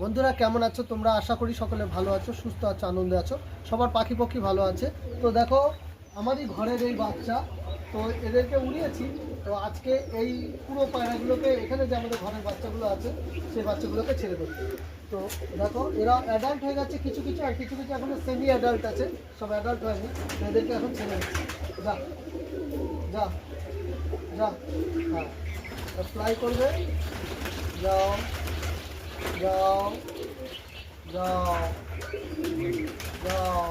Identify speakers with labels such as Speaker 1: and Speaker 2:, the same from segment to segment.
Speaker 1: বন্ধুরা, কেমন আছো? তোমরা আশা করি সকলে ভালো আছো, সুস্থ আছো, আনন্দে আছো। সবার পাখি পক্ষী ভালো আছে। তো দেখো, আমারই ঘরের এই বাচ্চা। তো এদেরকে উড়িয়েছি। তো আজকে এই পুরো পায়রাগুলোকে এখানে যে আমাদের ঘরের বাচ্চাগুলো আছে, সেই বাচ্চাগুলোকে ছেড়ে দেবো। তো দেখো, এরা অ্যাডাল্ট হয়ে গেছে কিছু কিছু, আর কিছু কিছু এখনও সেমি অ্যাডাল্ট আছে। সব অ্যাডাল্ট হয়নি। তো এদেরকে এখন ছেড়ে দিচ্ছি। যা যা যা। হ্যাঁ ফ্লাই করবে। যাও। যাও যাও যাও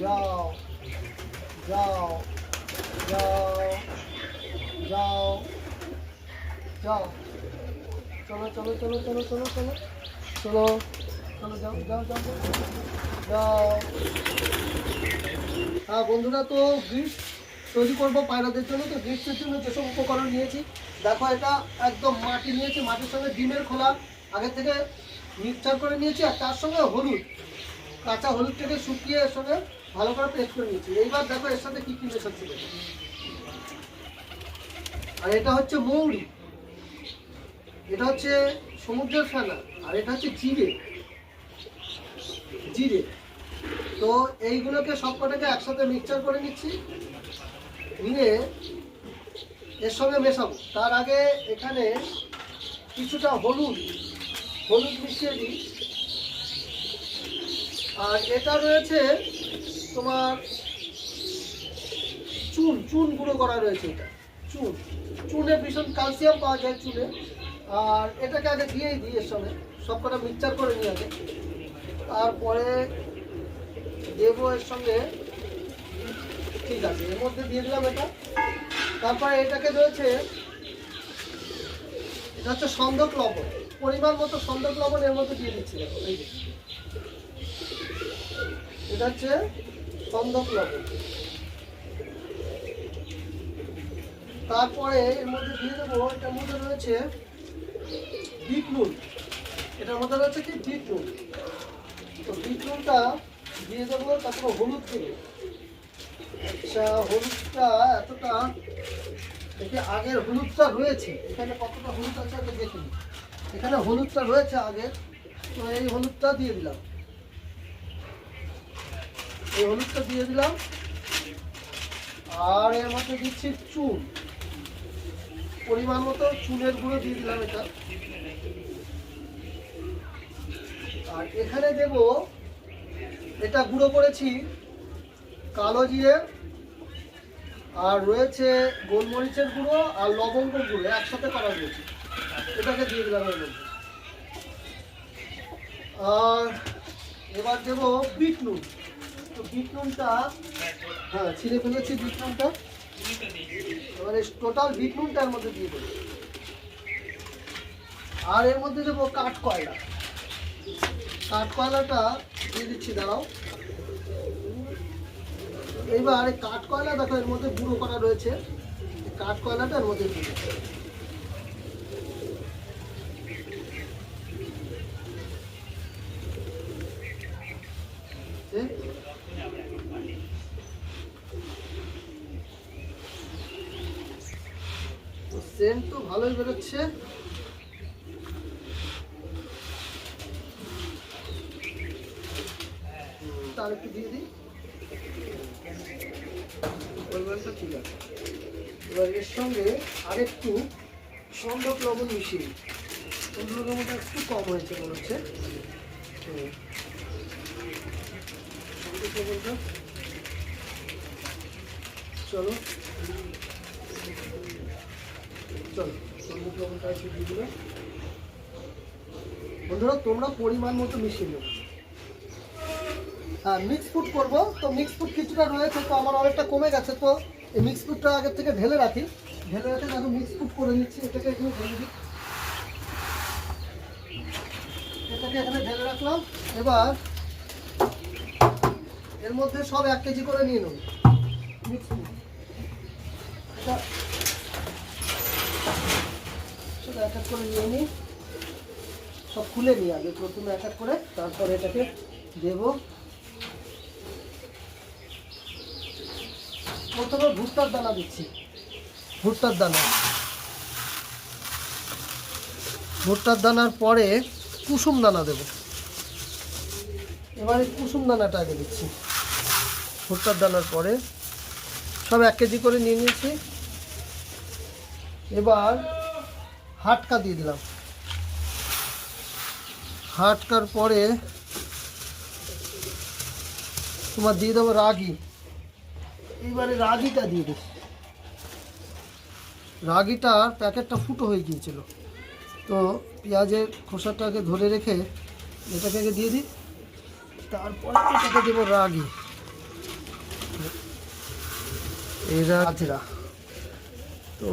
Speaker 1: যাও যাও যাও যাও যাও চলো চলো চলো চলো চলো চলো চলো চলো যাও যাও যাও হ্যাঁ বন্ধুরা তো গ্রিস তৈরি করব পায়রাদের জন্য তো গ্রিসের জন্য যেসব উপকরণ নিয়েছি দেখো এটা একদম মাটি নিয়েছি, মাটির সঙ্গে ডিমের খোলা। আগে থেকে মিক্সচার করে নিয়েছি আর তার সঙ্গে হলুদ। কাঁচা হলুদটাকে শুকিয়ে এর সঙ্গে ভালো করে পেস্ট করে নিয়েছি। এইবার দেখো এর সাথে কী কী মেশাচ্ছি। আর এটা হচ্ছে মৌরি। এটা হচ্ছে সমুদ্রের ফেনা, আর এটা হচ্ছে জিরে। জিরে। তো এইগুলোকে সবকটাকে একসাথে মিক্সচার করে নিচ্ছি। নিয়ে এর সঙ্গে মেশাবো। তার আগে এখানে কিছুটা হলুদ হলুদ মিশিয়ে দিই। আর এটা রয়েছে তোমার চুন চুন গুঁড়ো করা রয়েছে এটা। চুন, চুনে ভীষণ ক্যালসিয়াম পাওয়া যায় চুনে। আর এটাকে আগে দিয়েই দিই এর সঙ্গে। সব কটা মিক্সচার করে নিই আগে। তারপরে দেবো এর সঙ্গে, ঠিক আছে, এর মধ্যে দিয়ে দিলাম এটা। তারপরে এটাকে রয়েছে, এটা হচ্ছে সন্দক লবণ। পরিমাণ মতো সন্দক লবণ এর মধ্যে দিয়ে দিচ্ছি, দেখো, এই। এটা হচ্ছে সন্দক লবণ। তারপরে এর মধ্যে দিয়ে দেবো, এটার মধ্যে রয়েছে বিট নুন এটার মধ্যে রয়েছে কি? বিট নুন তো বিট নুনটা দিয়ে দেবো, তারপরে হলুদ দেবো। আচ্ছা হলুদটা এতটা দেখি আগের হলুদটা রয়েছে। এখানে কতটা হলুদ আছে আগে দেখি এখানে হলুদটা রয়েছে আগের তো এই হলুদটা দিয়ে দিলাম। এই হলুদটা দিয়ে দিলাম। আর এর মধ্যে দিচ্ছি চুন। পরিমাণ মতো চুনের গুঁড়ো দিয়ে দিলাম এটা। আর এখানে দেব, এটা গুঁড়ো করেছি কালো জিরে আর রয়েছে গোলমরিচের গুঁড়ো আর লবঙ্গের গুঁড়ো, একসাথে করা রয়েছে এটাকে দিয়ে দিলাম এর মধ্যে। আর এবার দেব বিট নুন। তো বিট নুনটা হ্যাঁ ছিঁড়ে ফেলেছি বিট নুনটা। এবারে টোটাল বিট নুনটা এর মধ্যে দিয়ে দেবো। আর এর মধ্যে দেবো কাঠ কয়লা। কাঠ কয়লাটা দিয়ে দিচ্ছি, দাঁড়াও। এইবার এই কাঠ কয়লা দেখো, এর মধ্যে গুঁড়ো করা রয়েছে। কাঠ কয়লাটা এর মধ্যে তো ভালোই বেরোচ্ছে। তার একটু দিয়ে দিই পরিমাণটা ঠিক আছে এবার এর সঙ্গে আরেকটু সন্দক লবণ মিশিয়ে। সন্দক লবণটা একটু কম হয়েছে মনে হচ্ছে। হুম। সন্দক চলো। চলো সন্দক লবণটা বন্ধুরা, তোমরা পরিমাণ মতো মিশিয়ে নেবে হ্যাঁ মিক্স ফুড করব। তো মিক্স ফুড কিছুটা রয়েছে, তো আমার অনেকটা কমে গেছে, তো এই মিক্স ফুডটা আগের থেকে ঢেলে রাখি। ঢেলে রেখে দেখো মিক্স ফুড করে নিচ্ছি। এটাকে এখানে ঢেলে দিই। এটাকে এখানে ঢেলে রাখলাম। এবার এর মধ্যে সব এক কেজি করে নিয়ে নেব। মিক্স ফুড এটা এক এক করে নিয়ে নিই। সব খুলে নিই আগে, প্রথমে এক এক করে, তারপর এটাকে দেবো। প্রথমে ভুট্টার দানা দিচ্ছি। ভুট্টার দানা। ভুট্টার দানার পরে কুসুম দানা দেবো। এবারে কুসুম দানাটা আগে দিচ্ছি। ভুট্টার দানার পরে সব এক কেজি করে নিয়ে নিয়েছি। এবার হাটকা দিয়ে দিলাম। হাটকার পরে তোমার দিয়ে দেবো রাগি। এবারে রাগিটা দিয়ে দিই রাগিটার প্যাকেটটা ফুটো হয়ে গিয়েছিল। তো পেঁয়াজের খোসাটাকে ধরে রেখে এটাকে আগে দিয়ে দিই। তারপরে এটাকে দেবো রাগি। এই রাজরা তো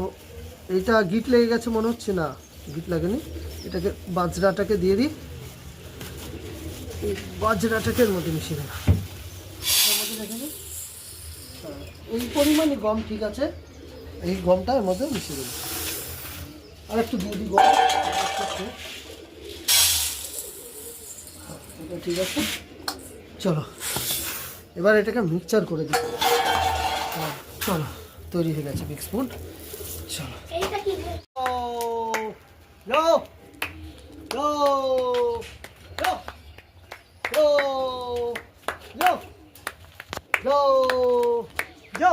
Speaker 1: এইটা গিট লেগে গেছে মনে হচ্ছে না। গিট লাগেনি। এটাকে বাজরাটাকে দিয়ে দিই। এই বাজরাটাকে এর মধ্যে মিশিয়ে দিলাম এর এই পরিমাণে গম ঠিক আছে। এই গমটা এর মধ্যে মিশিয়ে দেবো আর একটু দিয়ে দিই গম ঠিক আছে চলো এবার এটাকে মিক্সচার করে দিই হ্যাঁ, চলো তৈরি হয়ে গেছে মিক্স ফুড চলো Yo! Yo! Yo!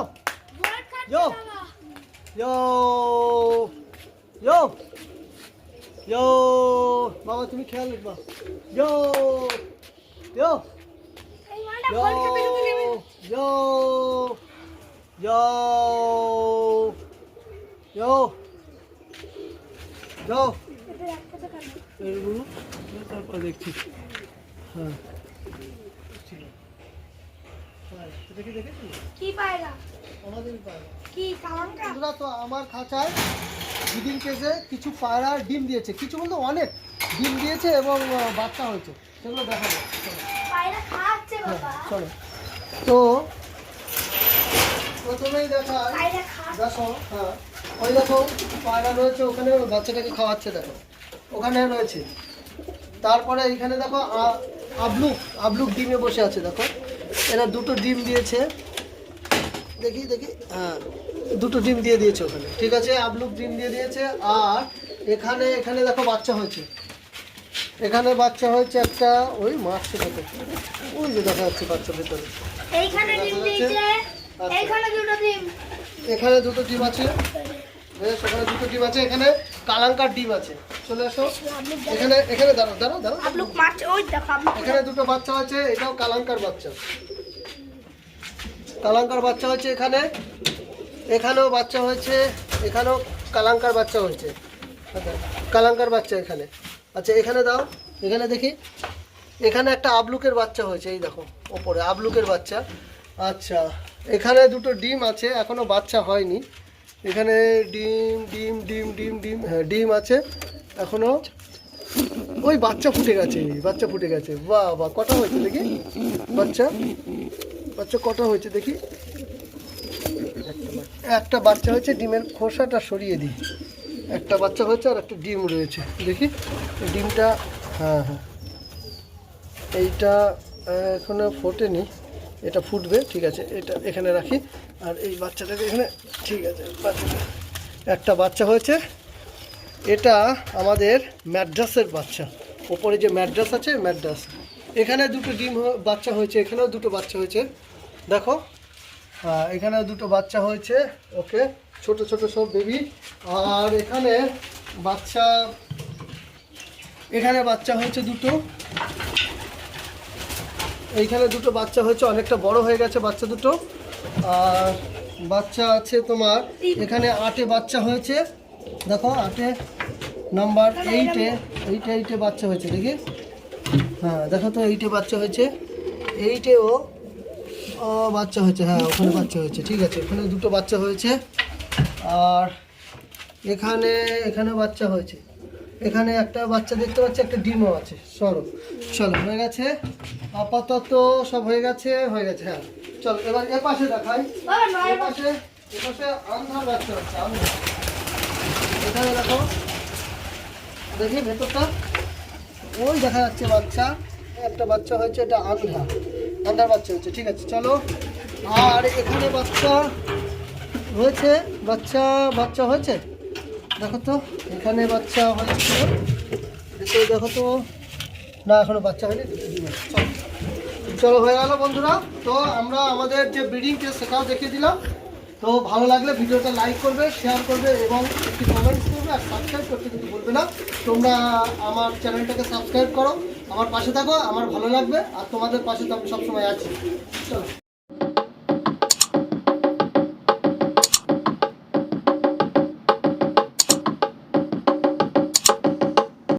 Speaker 1: Yo! Yo! Yo! Yo!
Speaker 2: বল খাচ্ছে
Speaker 1: Yo!
Speaker 2: বাবা
Speaker 1: Yo! Yo! Yo! বাবা তুমি খেয়াল রাখবা Yo! Yo!
Speaker 2: এই মালটা বল খাতে খাতে নেমে
Speaker 1: Yo! Yo! Yo! Yo!
Speaker 2: এটা একসাথে খাবে
Speaker 1: এগুলো তারপর দেখছি হ্যাঁ হ্যাঁ, এটা কি দেখেছি
Speaker 2: কি পায়রা
Speaker 1: আমাদের পায়রা
Speaker 2: কি
Speaker 1: বন্ধুরা তো আমার খাঁচায় ব্রিডিং কেসে কিছু পায়রার ডিম দিয়েছে। কিছু বলতে অনেক ডিম দিয়েছে এবং বাচ্চা হয়েছে। সেগুলো দেখা চলো
Speaker 2: পায়রা খাচ্ছে
Speaker 1: হ্যাঁ, চলো। তো প্রথমেই দেখায় দেখো হ্যাঁ ওই দেখো পায়রা রয়েছে ওখানে বাচ্চাটাকে খাওয়াচ্ছে দেখো। ওখানে রয়েছে। তারপরে এখানে দেখো আবলুক আবলুক ডিমে বসে আছে দেখো। এরা দুটো ডিম দিয়েছে। দেখি দেখি। হ্যাঁ দুটো ডিম দিয়ে দিয়েছে ওখানে। ঠিক আছে আবলুক ডিম দিয়ে দিয়েছে আর এখানে এখানে দেখো বাচ্চা হয়েছে। এখানে বাচ্চা হয়েছে একটা ওই মাছছে দেখো ওই যে দেখা যাচ্ছে বাচ্চা ভেতরে। আচ্ছা।
Speaker 2: এইখানে দুটো ডিম।
Speaker 1: এখানে দুটো ডিম আছে। বেশ ওখানে দুটো ডিম আছে এখানে কালাঙ্কার ডিম আছে। চলে আসো এখানে এখানে
Speaker 2: ওই দেখো আবলুক
Speaker 1: এখানে দুটো বাচ্চা আছে এটাও কালাঙ্কার বাচ্চা। কালাঙ্কার বাচ্চা হয়েছে এখানে। এখানেও বাচ্চা হয়েছে এখানেও কালাঙ্কার বাচ্চা হয়েছে। আচ্ছা, কালাঙ্কার বাচ্চা এখানে। আচ্ছা এখানে দাও এখানে দেখি। এখানে একটা আবলুকের বাচ্চা হয়েছে এই দেখো ওপরে আবলুকের বাচ্চা। আচ্ছা এখানে দুটো ডিম আছে এখনও বাচ্চা হয়নি। এখানে ডিম ডিম ডিম ডিম ডিম হ্যাঁ ডিম আছে এখনও। ওই বাচ্চা ফুটে গেছে বাচ্চা ফুটে গেছে। বাহ বাহ কটা হয়েছে দেখি? বাচ্চা? বাচ্চা কটা হয়েছে দেখি? একটা বাচ্চা হয়েছে, ডিমের খোসাটা সরিয়ে দিই। একটা বাচ্চা হয়েছে আর একটা ডিম রয়েছে। দেখি? ডিমটা হ্যাঁ হ্যাঁ। এইটা এখনও ফোটেনি। এটা ফুটবে, ঠিক আছে। এটা এখানে রাখি। আর এই বাচ্চাটাকে এখানে, ঠিক আছে, বাচ্চাটা। একটা বাচ্চা হয়েছে। এটা আমাদের ম্যাড্রাসের বাচ্চা। ওপরে যে ম্যাড্রাস আছে, ম্যাড্রাস। এখানে দুটো ডিম বাচ্চা হয়েছে, এখানেও দুটো বাচ্চা হয়েছে। দেখো এখানেও দুটো বাচ্চা হয়েছে, ওকে, ছোট ছোট সব বেবি আর এখানে বাচ্চা এখানে বাচ্চা হয়েছে দুটো। এইখানে দুটো বাচ্চা হয়েছে, অনেকটা বড় হয়ে গেছে বাচ্চা দুটো। আর বাচ্চা আছে তোমার, এখানে আটে বাচ্চা হয়েছে। দেখো, আটে, নাম্বার এইটে এইটে এইটে বাচ্চা হয়েছে, দেখি। হ্যাঁ দেখো তো এইটে বাচ্চা হয়েছে। এইটেও ও বাচ্চা হয়েছে হ্যাঁ ওখানে বাচ্চা হয়েছে ঠিক আছে ওখানে দুটো বাচ্চা হয়েছে। আর এখানে এখানে বাচ্চা হয়েছে। এখানে একটা বাচ্চা দেখতে পাচ্ছি একটা ডিমও আছে সরো। চলো হয়ে গেছে আপাতত সব হয়ে গেছে হয়ে গেছে হ্যাঁ। চলো এবার এ পাশে দেখাই।
Speaker 2: বাবা নয়
Speaker 1: এ পাশে এ পাশে আন্ধার বাচ্চা হচ্ছে আন্ধার। এখানে দেখো দেখি ভেতরটা। ওই দেখা যাচ্ছে বাচ্চা একটা বাচ্চা হয়েছে এটা আন্ধা আন্ধার বাচ্চা হচ্ছে, ঠিক আছে, চলো। আর এখানে বাচ্চা হয়েছে, বাচ্চা বাচ্চা হয়েছে? দেখো তো, এখানে বাচ্চা হয়েছে। দেখো তো। না, এখনও বাচ্চা হয়নি চলো। চলো, হয়ে গেল বন্ধুরা। তো আমরা আমাদের যে ব্রিডিং টেস্ট সেটাও দেখিয়ে দিলাম। তো ভালো লাগলে ভিডিওটা লাইক করবে শেয়ার করবে এবং একটি কমেন্টস করবে আর সাবস্ক্রাইব করতে কিন্তু বলবে না। তোমরা আমার চ্যানেলটাকে সাবস্ক্রাইব করো, আমার পাশে থাকো, আমার ভালো লাগবে আর তোমাদের পাশে তো আমি সবসময় আছি। চলো।